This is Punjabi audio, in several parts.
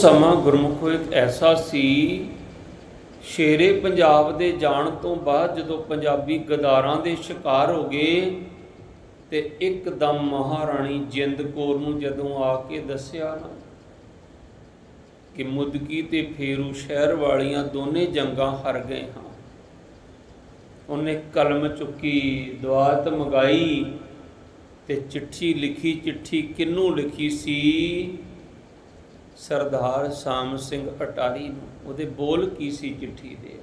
ਸਮਾਂ ਗੁਰਮੁਖ ਇੱਕ ਐਸਾ ਸੀ, ਸ਼ੇਰੇ ਪੰਜਾਬ ਦੇ ਜਾਣ ਤੋਂ ਬਾਅਦ ਜਦੋਂ ਪੰਜਾਬੀ ਗਦਾਰਾਂ ਦੇ ਸ਼ਿਕਾਰ ਹੋ ਗਏ ਤੇ ਇੱਕਦਮ ਮਹਾਰਾਣੀ ਜਿੰਦ ਕੌਰ ਨੂੰ ਜਦੋਂ ਆ ਕੇ ਦੱਸਿਆ ਨਾ ਕਿ ਮੁਦਕੀ ਤੇ ਫੇਰੂ ਸ਼ਹਿਰ ਵਾਲੀਆਂ ਦੋਨੇ ਜੰਗਾਂ ਹਾਰ ਗਏ ਹਾਂ। ਉਹਨੇ ਕਲਮ ਚੁੱਕੀ, ਦੁਆਤ ਮੰਗਾਈ ਤੇ ਚਿੱਠੀ ਲਿਖੀ, ਚਿੱਠੀ ਕਿਹਨੂੰ ਲਿਖੀ ਸੀ? ਸਰਦਾਰ ਸਾਮ ਸਿੰਘ ਅਟਾਰੀ ਨੂੰ, ਉਹਦੇ ਬੋਲ ਕੀ ਸੀ ਚਿੱਠੀ ਦੇ?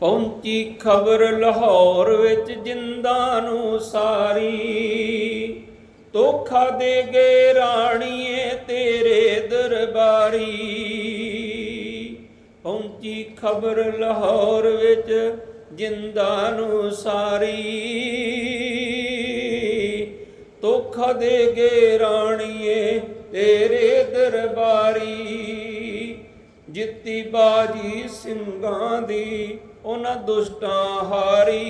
ਪਹੁੰਚੀ ਖਬਰ ਲਾਹੌਰ ਵਿੱਚ ਜਿੰਦਾ ਨੂੰ ਸਾਰੀ। ਧੋਖਾ ਦੇ ਗਏ ਰਾਣੀਏ ਤੇਰੇ ਦਰਬਾਰੀ। ਪਹੁੰਚੀ ਖਬਰ ਲਾਹੌਰ ਵਿੱਚ ਜਿੰਦਾ ਨੂੰ ਸਾਰੀ। ਧੋਖਾ ਦੇ ਗਏ ਰਾਣੀਏ ਤੇਰੇ ਦਰਬਾਰੀ ਜਿੱਤੀ ਬਾਜੀ ਸਿੰਘਾਂ ਦੀ, ਉਹਨਾਂ ਦੁਸ਼ਟਾਂ ਹਾਰੀ।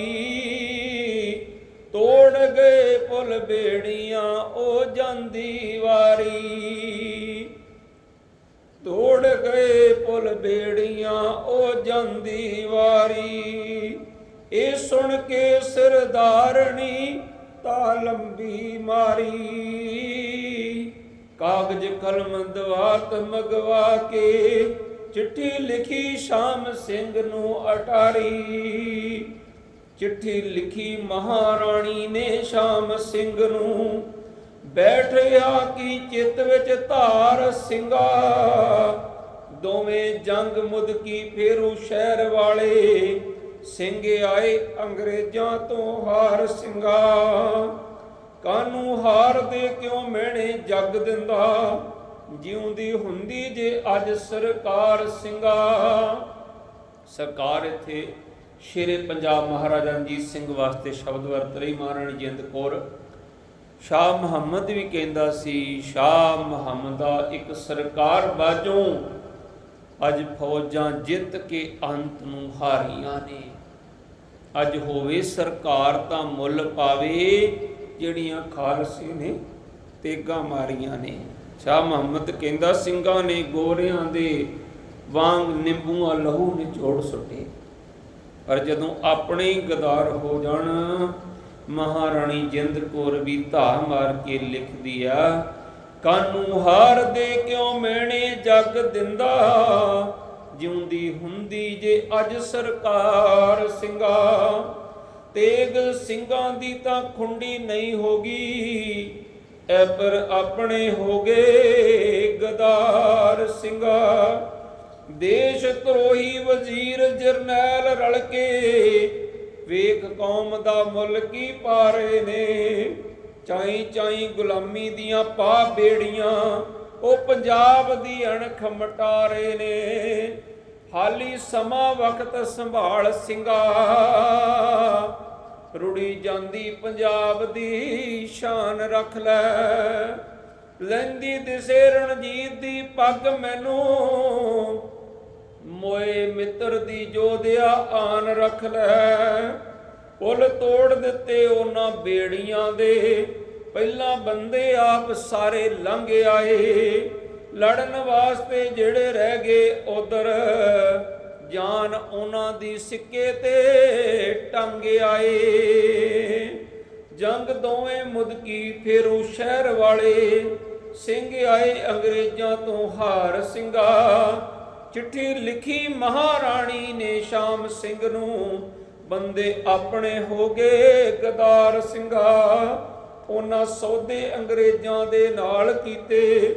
ਤੋੜ ਗਏ ਪੁਲ ਬੇੜੀਆਂ, ਉਹ ਜਾਂਦੀ ਵਾਰੀ। ਤੋੜ ਗਏ ਪੁਲ ਬੇੜੀਆਂ, ਉਹ ਜਾਂਦੀ ਵਾਰੀ। ਇਹ ਸੁਣ ਕੇ ਸਰਦਾਰਣੀ ਤਾਂ ਲੰਬੀ ਮਾਰੀ। ਕਾਗਜ਼ ਕਲਮ ਦਵਾਤ ਮਗਵਾ ਕੇ ਚਿੱਠੀ ਲਿਖੀ ਸ਼ਾਮ ਸਿੰਘ ਨੂੰ ਅਟਾਰੀ। ਚਿੱਠੀ ਲਿਖੀ ਮਹਾਰਾਣੀ ਨੇ ਸ਼ਾਮ ਸਿੰਘ ਨੂੰ, ਬੈਠਿਆ ਕੀ ਚਿੱਤ ਵਿੱਚ ਧਾਰ ਸਿੰਘਾ। ਦੋਵੇਂ ਜੰਗ ਮੁਦਕੀ ਫੇਰੂ ਸ਼ਹਿਰ ਵਾਲੇ, ਸਿੰਘ ਆਏ ਅੰਗਰੇਜ਼ਾਂ ਤੋਂ ਹਾਰ ਸਿੰਘਾ। ਕਾਨੂੰ ਹਾਰ ਦੇ ਕਿਉਂ ਮਿਹਣੇ ਜਗ ਦਿੰਦਾ? ਜਿਉਂਦੀ ਹੁੰਦੀ ਜੇ ਅੱਜ ਸਰਕਾਰ ਸਿੰਘਾ। ਸਰਕਾਰ ਇੱਥੇ ਸ਼ੇਰੇ ਪੰਜਾਬ ਮਹਾਰਾਜਾ ਰਣਜੀਤ ਸਿੰਘ ਵਾਸਤੇ ਸ਼ਬਦ ਵਰਤ ਰਹੀ ਮਹਾਰਾਣੀ ਜਿੰਦ ਕੌਰ। ਸ਼ਾਹ ਮੁਹੰਮਦ ਵੀ ਕਹਿੰਦਾ ਸੀ, ਸ਼ਾਹ ਮੁਹੰਮਦ ਦਾ ਇੱਕ ਸਰਕਾਰ ਬਾਝੋਂ ਅੱਜ ਫੌਜਾਂ ਜਿੱਤ ਕੇ ਅੰਤ ਨੂੰ ਹਾਰੀਆਂ ਨੇ। ਅੱਜ ਹੋਵੇ ਸਰਕਾਰ ਤਾਂ ਮੁੱਲ ਪਾਵੇ ਜਿਹੜੀਆਂ ਖਾਲਸੇ ਨੇ ਤੇਗਾ ਮਾਰੀਆਂ ਨੇ। ਸ਼ਾਹ ਮੁਹੰਮਦ ਕਹਿੰਦਾ, ਸਿੰਘਾਂ ਨੇ ਗੋਰਿਆਂ ਦੇ ਵਾਂਗ ਨਿੰਬੂਆਂ ਲਹੂ ਨਿਚੋੜ ਸੁੱਟੇ। ਪਰ ਜਦੋਂ ਆਪਣੇ ਹੀ ਗਦਾਰ ਹੋ ਜਾਣ, ਮਹਾਰਾਣੀ ਜਿੰਦ ਕੌਰ ਵੀ ਧਾ ਮਾਰ ਕੇ ਲਿਖਦੀ ਆ, ਕਾਨੂੰ ਹਾਰ ਦੇ ਕਿਉਂ ਮੈਣੇ ਜੱਗ ਦਿੰਦਾ? ਜਿਉਂਦੀ ਹੁੰਦੀ ਜੇ ਅੱਜ ਸਰਕਾਰ ਸਿੰਘਾ ਤੇਗ ਸਿੰਘਾਂ ਦੀ ਤਾਂ ਖੁੰਡੀ ਨਹੀਂ ਹੋਗੀ, ਐ ਪਰ ਆਪਣੇ ਹੋਗੇ ਗਦਾਰ ਸਿੰਘਾ। ਦੇਸ਼ ਧਰੋਹੀ ਵਜ਼ੀਰ ਜਰਨੈਲ ਰਲ ਕੇ, ਵੇਖ ਕੌਮ ਦਾ ਮੁੱਲ ਕੀ ਪਾਰੇ ਨੇ। ਚਾਈ ਚਾਈ ਗੁਲਾਮੀ ਦੀਆਂ ਪਾ ਬੇੜੀਆਂ, ਉਹ ਪੰਜਾਬ ਦੀ ਅਣਖ ਮਟਾਰੇ ਨੇ। ਹਾਲੀ ਸਮਾਂ ਵਕਤ ਸੰਭਾਲ ਸਿੰਘਾ। ਰੁੜੀ ਜਾਂਦੀ ਪੰਜਾਬ ਦੀ ਸ਼ਾਨ ਰੱਖ ਲੈ। ਲੈਂਦੀ ਦਿਸੇ ਰਣਜੀਤ ਦੀ ਪੱਗ ਮੈਨੂੰ। ਮੋਏ ਮਿੱਤਰ ਦੀ ਜੋਧਿਆ ਆਨ ਰੱਖ ਲੈ। ਪੁੱਲ ਤੋੜ ਦਿੱਤੇ ਉਹਨਾਂ ਬੇੜੀਆਂ ਦੇ। ਪਹਿਲਾਂ ਬੰਦੇ ਆਪ ਸਾਰੇ ਲੰਘ ਆਏ। ਲੜਨ ਵਾਸਤੇ ਜਿਹੜੇ ਰਹਿ ਗਏ ਉਧਰ। ਜਾਨ ਉਹਨਾਂ ਦੀ ਸਿੱਕੇ ਤੇ ਟੰਗ ਆਏ। ਜੰਗ ਦੋਵੇਂ ਮੁਦਕੀ ਫੇਰੂ ਸ਼ਹਿਰ ਵਾਲੇ। ਸਿੰਘ ਆਏ ਅੰਗਰੇਜ਼ਾਂ ਤੋਂ ਹਾਰ ਸਿੰਘਾ। ਚਿੱਠੀ ਲਿਖੀ ਮਹਾਰਾਣੀ ਨੇ ਸ਼ਾਮ ਸਿੰਘ ਨੂੰ। ਬੰਦੇ ਆਪਣੇ ਹੋ ਗਏ ਗਦਾਰ ਸਿੰਘਾ। ਉਹਨਾਂ ਸੌਦੇ ਅੰਗਰੇਜ਼ਾਂ ਦੇ ਨਾਲ ਕੀਤੇ।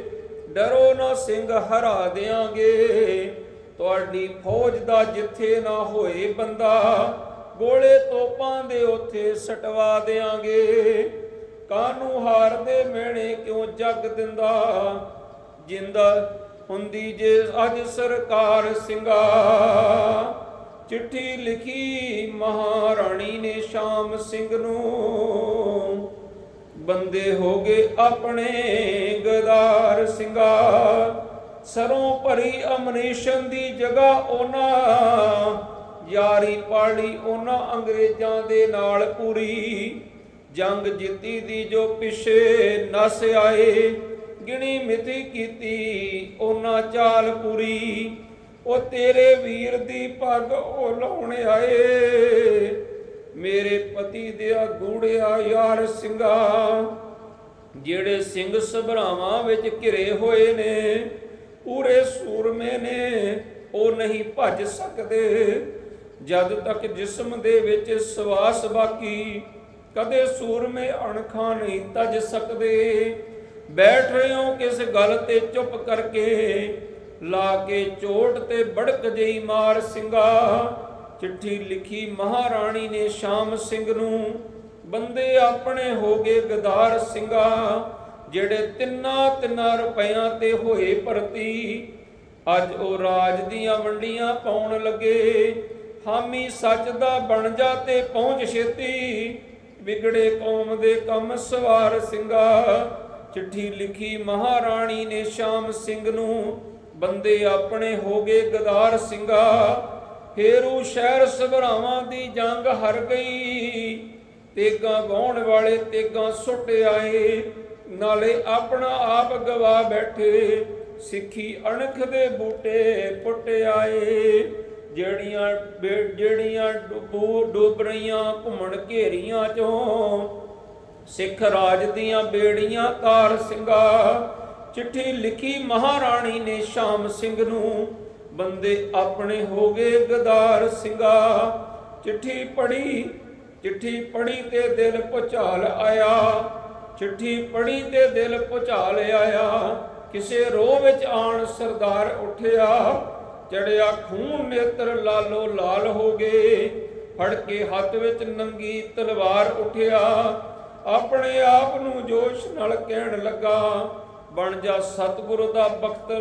ਡਰੋ ਨਾ ਸਿੰਘ ਹਰਾ ਦੇਾਂਗੇ ਤੁਹਾਡੀ ਫੌਜ ਦਾ ਜਿੱਥੇ ਨਾ ਹੋਏ ਬੰਦਾ, ਗੋਲੇ ਤੋਪਾਂ ਦੇ ਉੱਥੇ ਸਟਵਾ ਦੇਾਂਗੇ ਕਾਨੂੰ ਹਾਰ ਦੇ ਮਿਹਣੇ ਕਿਉਂ ਜੱਗ ਦਿੰਦਾ? ਜਿੰਦਾ ਹੁੰਦੀ ਜੇ ਅੱਜ ਸਰਕਾਰ ਸਿੰਘਾ। ਚਿੱਠੀ ਲਿਖੀ ਮਹਾਰਾਣੀ ਨੇ ਸ਼ਾਮ ਸਿੰਘ ਨੂੰ। ਬੰਦੇ ਹੋ ਗਏ ਆਪਣੇ ਗਦਾਰ ਸਿੰਘਾ। ਸਰੋਂ ਭਰੀ ਅਮਨੀਸ਼ਨ ਦੀ ਜਗ੍ਹਾ ਉਹਨਾਂ, ਯਾਰੀ ਪਾਲੀ ਉਹਨਾਂ ਅੰਗਰੇਜ਼ਾਂ ਦੇ ਨਾਲ ਪੂਰੀ। ਜੰਗ ਜਿੱਤੀ ਦੀ ਜੋ ਪਿਛੇ ਨਸ ਆਏ, ਗਿਣੀ ਮਿਤੀ ਕੀਤੀ ਉਹਨਾਂ ਚਾਲ ਪੂਰੀ। ਉਹ ਤੇਰੇ ਵੀਰ ਦੀ ਪੱਗ ਉਹ ਲਾਉਣ ਆਏ, ਮੇਰੇ ਪਤੀ ਦੇ ਗੂੜਿਆ ਯਾਰ ਸਿੰਘਾ। ਜਿਹੜੇ ਸਿੰਘ ਸਭਰਾਵਾਂ ਵਿੱਚ ਘਿਰੇ ਹੋਏ ਨੇ ਪੂਰੇ ਸੂਰਮੇ ਨੇ, ਉਹ ਨਹੀਂ ਭੱਜ ਸਕਦੇ। ਜਦ ਤੱਕ ਜਿਸਮ ਦੇ ਵਿੱਚ ਸਵਾਸ ਬਾਕੀ, ਕਦੇ ਸੂਰਮੇ ਅਣਖਾਂ ਨਹੀਂ ਤਜ ਸਕਦੇ। ਬੈਠ ਰਹੇ ਹੋ ਕਿਸ ਗੱਲ ਤੇ ਚੁੱਪ ਕਰਕੇ, ਲਾ ਕੇ ਚੋਟ ਤੇ ਬੜਕ ਜਈ ਮਾਰ ਸਿੰਘਾ। ਚਿੱਠੀ ਲਿਖੀ ਮਹਾਰਾਣੀ ਨੇ ਸ਼ਾਮ ਸਿੰਘ ਨੂੰ, ਬੰਦੇ ਆਪਣੇ ਹੋ ਗਏ ਗਦਾਰ ਸਿੰਘਾ। ਜਿਹੜੇ ਤਿੰਨਾਂ ਤਿੰਨਾਂ ਰੁਪਈਆਂ ਤੇ ਹੋਏ ਭਰਤੀ, ਅੱਜ ਉਹ ਰਾਜ ਦੀਆਂ ਵੰਡੀਆਂ ਪਾਉਣ ਲੱਗੇ। ਹਾਮੀ ਸੱਚ ਦਾ ਬਣ ਜਾ ਤੇ ਪਹੁੰਚ ਛੇਤੀ। ਵਿਗੜੇ ਕੌਮ ਦੇ ਕੰਮ ਸਵਾਰ ਸਿੰਘਾ। ਚਿੱਠੀ ਲਿਖੀ ਮਹਾਰਾਣੀ ਨੇ ਸ਼ਾਮ ਸਿੰਘ ਨੂੰ, ਬੰਦੇ ਆਪਣੇ ਹੋ ਗਏ ਗਦਾਰ ਸਿੰਘਾ। ਫੇਰੂ ਸ਼ਹਿਰ ਸਭਰਾਵਾਂ ਦੀ ਜੰਗ ਹਰ ਗਈ। ਤੇਗਾ ਗਾਉਣ ਵਾਲੇ ਤੇਗਾ ਸੁੱਟ ਆਏ। ਨਾਲੇ ਆਪਣਾ ਆਪ ਗਵਾ ਬੈਠੇ, ਸਿੱਖੀ ਅਣਖ ਦੇ ਬੂਟੇ ਪੁੱਟ ਆਏ। ਜਿਹੜੀਆਂ ਜਿਹੜੀਆਂ ਡੁੱਬੂ, ਡੁੱਬ ਰਹੀਆਂ ਘੁੰਮਣ ਘੇਰੀਆਂ ਚੋਂ, ਸਿੱਖ ਰਾਜ ਦੀਆਂ ਬੇੜੀਆਂ ਤਾਰ ਸਿੰਘਾ। ਚਿੱਠੀ ਲਿਖੀ ਮਹਾਰਾਣੀ ਨੇ ਸ਼ਾਮ ਸਿੰਘ ਨੂੰ, ਬੰਦੇ ਆਪਣੇ ਹੋ ਗਏ ਗਦਾਰ ਸਿੰਘਾ। ਚਿੱਠੀ ਪੜੀ ਚਿੱਠੀ ਪੜੀ ਤੇ ਦਿਲ ਪੁਚਾਲ ਆਇਆ। ਚਿੱਠੀ ਪੜੀ ਤੇ ਦਿਲ ਪੁਚਾਲ ਆਇਆ। ਕਿਸੇ ਰੋਹ ਵਿੱਚ ਆਣ ਸਰਦਾਰ ਉੱਠਿਆ। ਚੜਿਆ ਖੂਨ ਨੇਤਰ ਲਾਲੋ ਲਾਲ ਹੋ ਗਏ। ਫੜ ਕੇ ਹੱਥ ਵਿੱਚ ਨੰਗੀ ਤਲਵਾਰ ਉੱਠਿਆ। ਆਪਣੇ ਆਪ ਨੂੰ ਜੋਸ਼ ਨਾਲ ਕਹਿਣ ਲੱਗਾ, ਬਣ ਜਾ ਸਤਿਗੁਰੂ ਦਾ ਬਖਤ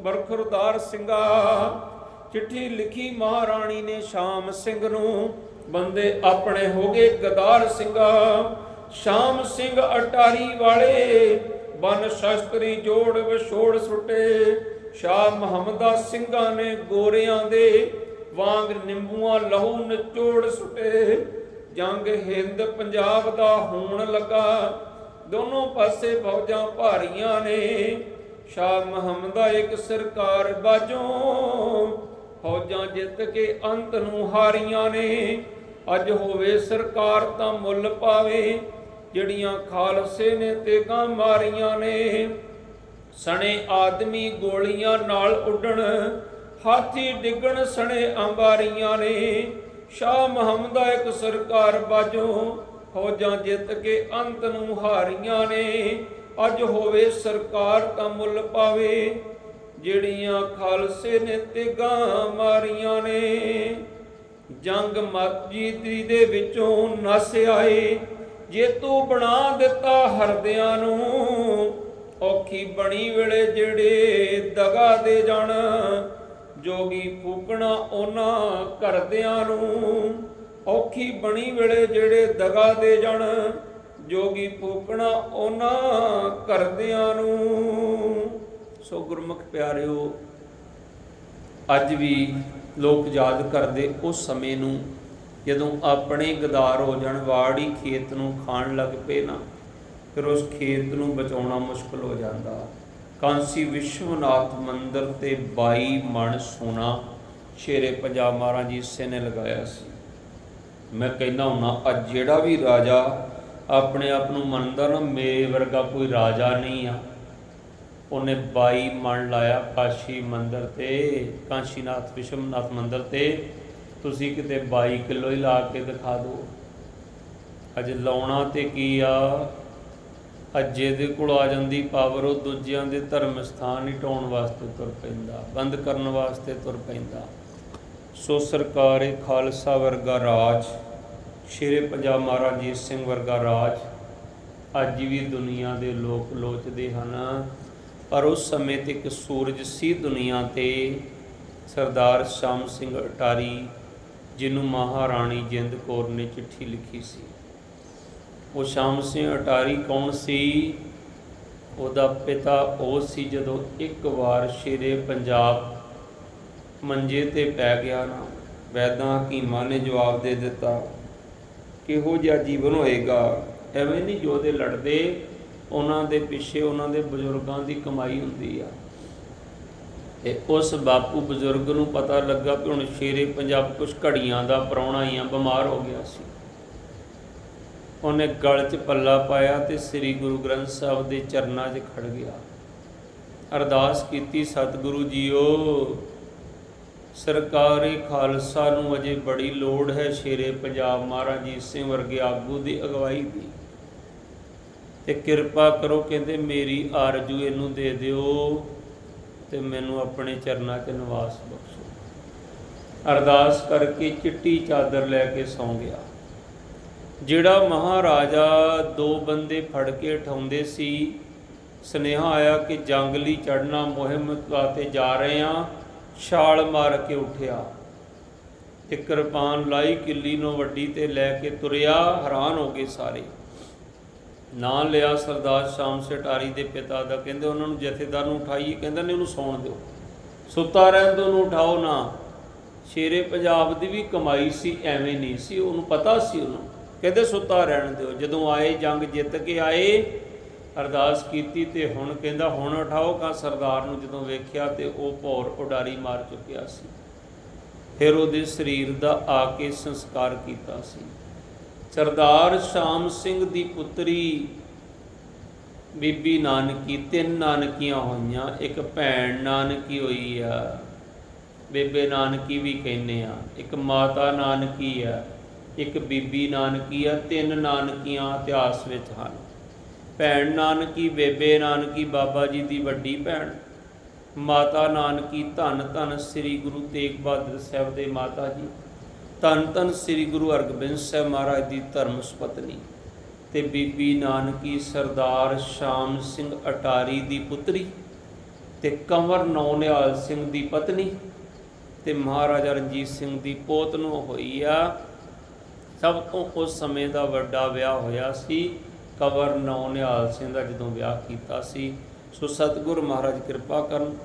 ਬਰਖਰਦਾਰ ਬ- ਸਿੰਘਾ। ਚਿੱਠੀ ਲਿਖੀ ਮਹਾਰਾਣੀ ਨੇ ਸ਼ਾਮ ਸਿੰਘ ਨੂੰ, ਬੰਦੇ ਆਪਣੇ ਹੋ ਗਏ ਗਦਾਰ ਸਿੰਘਾ। ਸ਼ਾਮ ਸਿੰਘ ਅਟਾਰੀ ਵਾਲੇ, ਬਨ ਸ਼ਸਤਰੀ ਜੋੜ ਵਿਛੋੜ ਸੁੱਟੇ। ਸ਼ਾਹ ਮੁਹੰਮਦਾ ਸਿੰਘਾਂ ਨੇ ਗੋਰਿਆਂ ਦੇ ਵਾਂਗ ਨਿੰਬੂਆਂ ਲਹੂ ਨਿਚੋੜ ਸੁੱਟੇ। ਜੰਗ ਹਿੰਦ ਪੰਜਾਬ ਦਾ ਹੋਣ ਲੱਗਾ। ਦੋਨੋਂ ਪਾਸੇ ਫੌਜਾਂ ਭਾਰੀਆਂ ਨੇ। ਸ਼ਾਹ ਮੁਹੰਮਦਾ ਇੱਕ ਸਰਕਾਰ ਬਾਜੋਂ ਫੌਜਾਂ ਜਿੱਤ ਕੇ ਅੰਤ ਨੂੰ ਹਾਰੀਆਂ ਨੇ। ਅੱਜ ਹੋਵੇ ਸਰਕਾਰ ਤਾਂ ਮੁੱਲ ਪਾਵੇ। ਜਿਹੜੀਆਂ ਖਾਲਸੇ ਨੇ ਤੇਗਾਂ ਮਾਰੀਆਂ ਨੇ। ਸਣੇ ਆਦਮੀ ਗੋਲੀਆਂ ਨਾਲ ਉੱਡਣ, ਹਾਥੀ ਡਿੱਗਣ ਸਣੇ ਅੰਬਾਰੀਆਂ ਨੇ। ਸ਼ਾਹ ਮੁਹੰਮਦਾ ਇੱਕ ਸਰਕਾਰ ਬਾਜੋਂ, ਫੌਜਾਂ ਜਿੱਤ ਕੇ ਅੰਤ ਨੂੰ ਹਾਰੀਆਂ ਨੇ। ਅੱਜ ਹੋਵੇ ਸਰਕਾਰ ਤਾਂ ਮੁੱਲ ਪਾਵੇ, ਜਿਹੜੀਆਂ ਖਾਲਸੇ ਨੇ ਤੇਗਾਂ ਮਾਰੀਆਂ ਨੇ। ਜੰਗ ਮਸਜਿਦ ਦੇ ਵਿੱਚੋਂ ਨਸ ਆਏ ਜੇ ਤੂੰ ਬਣਾ ਦਿੱਤਾ ਹਰਦਿਆਂ ਨੂੰ, ਔਖੀ ਬਣੀ ਵੇਲੇ ਜਿਹੜੇ ਦਗਾ ਦੇ ਜਾਣ, ਜੋਗੀ ਫੂਕਣਾ ਉਹਨਾਂ ਕਰਦਿਆਂ ਨੂੰ। ਔਖੀ ਬਣੀ ਵੇਲੇ ਜਿਹੜੇ ਦਗਾ ਦੇ ਜਾਣ, ਜੋਗੀ ਫੂਕਣਾ ਉਹਨਾਂ ਕਰਦਿਆਂ ਨੂੰ। ਸੋ ਗੁਰਮੁਖ ਪਿਆਰਿਓ, ਅੱਜ ਵੀ ਲੋਕ ਯਾਦ ਕਰਦੇ ਉਸ ਸਮੇਂ ਨੂੰ ਜਦੋਂ ਆਪਣੇ ਗਦਾਰ ਹੋ ਜਾਣ, ਵਾੜੀ ਖੇਤ ਨੂੰ ਖਾਣ ਲੱਗ ਪਏ ਨਾ, ਫਿਰ ਉਸ ਖੇਤ ਨੂੰ ਬਚਾਉਣਾ ਮੁਸ਼ਕਲ ਹੋ ਜਾਂਦਾ। ਕਾਂਸੀ ਵਿਸ਼ਵਨਾਥ ਮੰਦਿਰ ਤੇ 22 ਮਣ ਸੋਨਾ ਸ਼ੇਰੇ ਪੰਜਾਬ ਮਹਾਰਾਜ ਜੀ ਸੇ ਨੇ ਲਗਾਇਆ ਸੀ। ਮੈਂ ਕਹਿੰਦਾ ਹੁੰਨਾ ਅੱਜ ਜਿਹੜਾ ਵੀ ਰਾਜਾ ਆਪਣੇ ਆਪ ਨੂੰ ਮੰਨਦਾ ਨਾ ਮੇਰੇ ਵਰਗਾ ਕੋਈ ਰਾਜਾ ਨਹੀਂ ਆ। ਉਹਨੇ 22 ਮਣ ਲਾਇਆ ਕਾਸ਼ੀ ਮੰਦਿਰ ਤੇ, ਕਾਸ਼ੀਨਾਥ, ਵਿਸ਼ਵਨਾਥ ਮੰਦਿਰ ਤੇ। ਤੁਸੀਂ ਕਿਤੇ 22 ਕਿਲੋ ਹੀ ਲਾ ਕੇ ਦਿਖਾ ਦਿਓ। ਅਜ ਲਾਉਣਾ ਤੇ ਕੀ ਆ? ਅਜੇ ਦੇ ਕੋਲ ਆ ਜਾਂਦੀ ਪਾਵਰ ਉਹ ਦੂਜਿਆਂ ਦੇ ਧਰਮ ਸਥਾਨ ਹੀ ਢਾਉਣ ਵਾਸਤੇ ਤੁਰ ਪੈਂਦਾ, ਬੰਦ ਕਰਨ ਵਾਸਤੇ ਤੁਰ ਪੈਂਦਾ। ਸੋ ਸਰਕਾਰ ਇਹ ਖਾਲਸਾ ਵਰਗਾ ਰਾਜ, ਸ਼ੇਰੇ ਪੰਜਾਬ ਮਹਾਰਾਜ ਜੀਤ ਸਿੰਘ ਵਰਗਾ ਰਾਜ। ਅੱਜ ਵੀ ਦੁਨੀਆ ਦੇ ਲੋਕ ਲੋਚਦੇ ਹਨ, ਪਰ ਉਸ ਸਮੇਂ ਤੇ ਇੱਕ ਸੂਰਜ ਸੀ ਦੁਨੀਆ ਤੇ, ਸਰਦਾਰ ਸ਼ਾਮ ਸਿੰਘ ਅਟਾਰੀ। ਜਿਹਨੂੰ ਮਹਾਰਾਣੀ ਜਿੰਦ ਕੌਰ ਨੇ ਚਿੱਠੀ ਲਿਖੀ ਸੀ। ਉਹ ਸ਼ਾਮ ਸਿੰਘ ਅਟਾਰੀ ਕੌਣ ਸੀ? ਉਹਦਾ ਪਿਤਾ ਉਹ ਸੀ ਜਦੋਂ ਇੱਕ ਵਾਰ ਸ਼ੇਰੇ ਪੰਜਾਬ ਮੰਜੇ ਤੇ ਪੈ ਗਿਆ ਨਾ। ਵੈਦਾਂ ਹਕੀਮਾਂ ਨੇ ਜਵਾਬ ਦੇ ਦਿੱਤਾ, ਕਿਹੋ ਜਿਹਾ ਜੀਵਨ ਹੋਏਗਾ? ਐਵੇਂ ਨਹੀਂ ਜੋਦੇ ਲੜਦੇ, ਉਹਨਾਂ ਦੇ ਪਿੱਛੇ ਉਹਨਾਂ ਦੇ ਬਜ਼ੁਰਗਾਂ ਦੀ ਕਮਾਈ ਹੁੰਦੀ ਆ। ਤੇ ਉਸ ਬਾਪੂ ਬਜ਼ੁਰਗ ਨੂੰ ਪਤਾ ਲੱਗਾ ਕਿ ਹੁਣ ਸ਼ੇਰੇ ਪੰਜਾਬ ਕੁਛ ਘੜੀਆਂ ਦਾ ਪ੍ਰਾਹੁਣਾ ਹੀ ਆ ਬਿਮਾਰ ਹੋ ਗਿਆ ਸੀ। ਉਹਨੇ ਗਲ 'ਚ ਪੱਲਾ ਪਾਇਆ ਤੇ ਸ੍ਰੀ ਗੁਰੂ ਗ੍ਰੰਥ ਸਾਹਿਬ ਦੇ ਚਰਨਾਂ 'ਚ ਖੜ ਗਿਆ। ਅਰਦਾਸ ਕੀਤੀ, ਸਤਿਗੁਰੂ ਜੀਓ, ਸਰਕਾਰੀ ਖਾਲਸਾ ਨੂੰ ਅਜੇ ਬੜੀ ਲੋੜ ਹੈ ਸ਼ੇਰੇ ਪੰਜਾਬ ਮਹਾਰਾਜ ਜੀ ਸਿੰਘ ਵਰਗੇ ਆਗੂ ਦੀ ਅਗਵਾਈ ਦੀ। ਤੇ ਕਿਰਪਾ ਕਰੋ, ਕਹਿੰਦੇ, ਮੇਰੀ ਆਰਜੂ ਇਹਨੂੰ ਦੇ ਦਿਓ। ਤੇ ਮੈਨੂੰ ਆਪਣੇ ਚਰਨਾਂ 'ਚ ਨਿਵਾਸ ਬਖਸ਼ੋ। ਅਰਦਾਸ ਕਰਕੇ ਚਿੱਟੀ ਚਾਦਰ ਲੈ ਕੇ ਸੌਂ ਗਿਆ। ਜਿਹੜਾ ਮਹਾਰਾਜਾ ਦੋ ਬੰਦੇ ਫੜ ਕੇ ਉਠਾਉਂਦੇ ਸੀ, ਸੁਨੇਹਾ ਆਇਆ ਕਿ ਜੰਗਲੀ ਚੜਨਾ ਮੁਹਿੰਮ ਵਾਸਤੇ ਜਾ ਰਹੇ ਆ ਛਾਲ ਮਾਰ ਕੇ ਉੱਠਿਆ। ਤੇ ਕਿਰਪਾਨ ਲਾਈ ਕਿੱਲੀ ਨੂੰ ਵੱਡੀ ਤੇ ਲੈ ਕੇ ਤੁਰਿਆ, ਹੈਰਾਨ ਹੋ ਗਏ ਸਾਰੇ। ਨਾਂ ਲਿਆ ਸਰਦਾਰ ਸ਼ਾਮ ਸੇਠਾਰੀ ਦੇ ਪਿਤਾ ਦਾ, ਕਹਿੰਦੇ ਉਹਨਾਂ ਨੂੰ ਜਥੇਦਾਰ ਨੂੰ ਉਠਾਈਏ, ਕਹਿੰਦਾ ਨੇ ਉਹਨੂੰ ਸੌਣ ਦਿਓ। ਸੁੱਤਾ ਰਹਿਣ ਦਿਓ, ਉਹਨੂੰ ਉਠਾਓ ਨਾ। ਸ਼ੇਰੇ ਪੰਜਾਬ ਦੀ ਵੀ ਕਮਾਈ ਸੀ, ਐਵੇਂ ਨਹੀਂ ਸੀ, ਉਹਨੂੰ ਪਤਾ ਸੀ ਉਹਨੂੰ। ਕਹਿੰਦੇ ਸੁੱਤਾ ਰਹਿਣ ਦਿਓ, ਜਦੋਂ ਆਏ, ਜੰਗ ਜਿੱਤ ਕੇ ਆਏ, ਅਰਦਾਸ ਕੀਤੀ ਤੇ ਹੁਣ ਕਹਿੰਦਾ, ਹੁਣ ਉਠਾਓ ਕਾ ਸਰਦਾਰ ਨੂੰ, ਜਦੋਂ ਵੇਖਿਆ ਤੇ ਉਹ ਭੌਰ ਉਡਾਰੀ ਮਾਰ ਚੁੱਕਿਆ ਸੀ। ਫਿਰ ਉਹਦੇ ਸਰੀਰ ਦਾ ਆ ਕੇ ਸੰਸਕਾਰ ਕੀਤਾ ਸੀ। ਸਰਦਾਰ ਸ਼ਾਮ ਸਿੰਘ ਦੀ ਪੁੱਤਰੀ ਬੀਬੀ ਨਾਨਕੀ, ਤਿੰਨ ਨਾਨਕੀਆਂ ਹੋਈਆਂ, ਇੱਕ ਭੈਣ ਨਾਨਕੀ ਹੋਈ ਆ, ਬੇਬੇ ਨਾਨਕੀ ਵੀ ਕਹਿੰਦੇ ਆ, ਇੱਕ ਮਾਤਾ ਨਾਨਕੀ ਆ, ਇੱਕ ਬੀਬੀ ਨਾਨਕੀ ਆ, ਤਿੰਨ ਨਾਨਕੀਆਂ ਇਤਿਹਾਸ ਵਿੱਚ ਹਨ। ਭੈਣ ਨਾਨਕੀ, ਬੇਬੇ ਨਾਨਕੀ, ਬਾਬਾ ਜੀ ਦੀ ਵੱਡੀ ਭੈਣ, ਮਾਤਾ ਨਾਨਕੀ, ਧੰਨ ਧੰਨ ਸ੍ਰੀ ਗੁਰੂ ਤੇਗ ਬਹਾਦਰ ਸਾਹਿਬ ਦੇ ਮਾਤਾ ਜੀ। ਧੰਨ ਧੰਨ ਸ੍ਰੀ ਗੁਰੂ ਹਰਗੋਬਿੰਦ ਸਾਹਿਬ ਮਹਾਰਾਜ ਦੀ ਧਰਮ ਸੁਪਤਨੀ ਤੇ ਬੀਬੀ ਨਾਨਕੀ ਸਰਦਾਰ ਸ਼ਾਮ ਸਿੰਘ ਅਟਾਰੀ ਦੀ ਪੁੱਤਰੀ ਤੇ ਕੰਵਰ ਨੌਨਿਹਾਲ ਸਿੰਘ ਦੀ ਪਤਨੀ ਤੇ ਮਹਾਰਾਜਾ ਰਣਜੀਤ ਸਿੰਘ ਦੀ ਪੋਤ ਨੂੰ ਹੋਈ ਆ। ਸਭ ਤੋਂ ਉਸ ਸਮੇਂ ਦਾ ਵੱਡਾ ਵਿਆਹ ਹੋਇਆ ਸੀ। ਕੰਵਰ ਨੌਨਿਹਾਲ ਸਿੰਘ ਦਾ ਜਦੋਂ ਵਿਆਹ ਕੀਤਾ ਸੀ। ਸੋ ਸਤਿਗੁਰ ਮਹਾਰਾਜ ਕਿਰਪਾ ਕਰਨ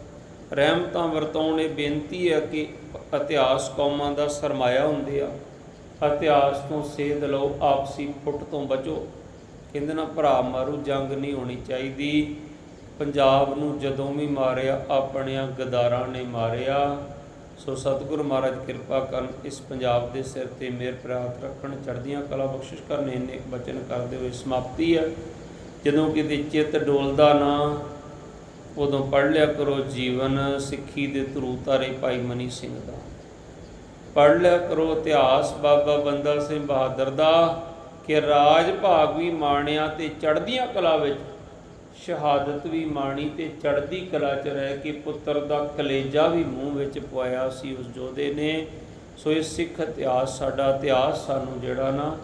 ਰਹਿਮਤਾਂ ਵਰਤਾਉਣ ਇਹ ਬੇਨਤੀ ਹੈ ਕਿ ਇਤਿਹਾਸ ਕੌਮਾਂ ਦਾ ਸਰਮਾਇਆ ਹੁੰਦੇ ਆ। ਇਤਿਹਾਸ ਤੋਂ ਸੇਧ ਲਓ, ਆਪਸੀ ਫੁੱਟ ਤੋਂ ਬਚੋ। ਕਹਿੰਦੇ ਨਾ, ਭਰਾ ਮਾਰੂ, ਜੰਗ ਨਹੀਂ ਹੋਣੀ ਚਾਹੀਦੀ। ਪੰਜਾਬ ਨੂੰ ਜਦੋਂ ਵੀ ਮਾਰਿਆ, ਆਪਣਿਆਂ ਗਦਾਰਾਂ ਨੇ ਮਾਰਿਆ। ਸੋ ਸਤਿਗੁਰ ਮਹਾਰਾਜ ਕਿਰਪਾ ਕਰਨ, ਇਸ ਪੰਜਾਬ ਦੇ ਸਿਰ ਤੇ ਮੇਰ ਪ੍ਰਾਤ ਰੱਖਣ। ਚੜ੍ਹਦੀਆਂ ਕਲਾ ਬਖਸ਼ਿਸ਼ ਕਰਨੇ, ਇੰਨੇ ਬਚਨ ਕਰਦੇ ਹੋਏ ਸਮਾਪਤੀ ਹੈ। ਜਦੋਂ ਕਿਤੇ ਚਿੱਤ ਡੋਲਦਾ ਨਾ ਉਦੋਂ ਪੜ੍ਹ ਲਿਆ ਕਰੋ ਜੀਵਨ ਸਿੱਖੀ ਦੇ ਧਰੂ ਤਾਰੇ ਭਾਈ ਮਨੀ ਸਿੰਘ ਦਾ। ਪੜ੍ਹ ਲਿਆ ਕਰੋ ਇਤਿਹਾਸ ਬਾਬਾ ਬੰਦਾ ਸਿੰਘ ਬਹਾਦਰ ਦਾ ਕਿ ਰਾਜ ਭਾਗ ਵੀ ਮਾਣਿਆ ਤੇ ਚੜ੍ਹਦੀਆਂ ਕਲਾ ਵਿੱਚ ਸ਼ਹਾਦਤ ਵੀ ਮਾਣੀ ਤੇ ਚੜ੍ਹਦੀ ਕਲਾ 'ਚ ਰਹਿ ਕੇ ਪੁੱਤਰ ਦਾ ਕਲੇਜਾ ਵੀ ਮੂੰਹ ਵਿੱਚ ਪਵਾਇਆ ਸੀ ਉਸ ਜੋਧੇ ਨੇ। ਸੋ ਇਹ ਸਿੱਖ ਇਤਿਹਾਸ, ਸਾਡਾ ਇਤਿਹਾਸ ਸਾਨੂੰ ਜਿਹੜਾ ਨਾ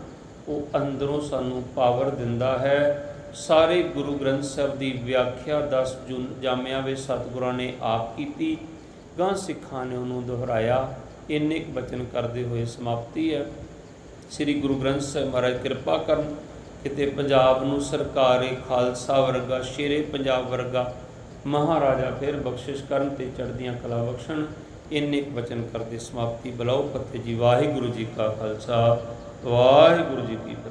ਉਹ ਅੰਦਰੋਂ ਸਾਨੂੰ ਪਾਵਰ ਦਿੰਦਾ ਹੈ। ਸਾਰੇ ਗੁਰੂ ਗ੍ਰੰਥ ਸਾਹਿਬ ਦੀ ਵਿਆਖਿਆ 10 ਜੂਨ ਜਾਮਿਆਂ ਵਿੱਚ ਸਤਿਗੁਰਾਂ ਨੇ ਆਪ ਕੀਤੀ। ਗਾਂ ਸਿੱਖਾਂ ਨੇ ਉਹਨੂੰ ਦੁਹਰਾਇਆ। ਇੰਨੇ ਕੁ ਬਚਨ ਕਰਦੇ ਹੋਏ ਸਮਾਪਤੀ ਹੈ। ਸ੍ਰੀ ਗੁਰੂ ਗ੍ਰੰਥ ਸਾਹਿਬ ਮਹਾਰਾਜ ਕਿਰਪਾ ਕਰਨ ਕਿਤੇ ਪੰਜਾਬ ਨੂੰ ਸਰਕਾਰੀ, ਖਾਲਸਾ ਵਰਗਾ, ਸ਼ੇਰੇ ਪੰਜਾਬ ਵਰਗਾ ਮਹਾਰਾਜਾ ਫਿਰ ਬਖਸ਼ਿਸ਼ ਕਰਨ ਤੇ ਚੜ੍ਹਦੀਆਂ ਕਲਾ ਬਖਸ਼ਣ। ਇੰਨੇ ਕੁ ਬਚਨ ਕਰਦੇ ਸਮਾਪਤੀ। ਬਲਾਓ ਫਤਿਹ ਜੀ, ਵਾਹਿਗੁਰੂ ਜੀ ਕਾ ਖਾਲਸਾ, ਵਾਹਿਗੁਰੂ ਜੀ ਕੀ ਫਤਿਹ।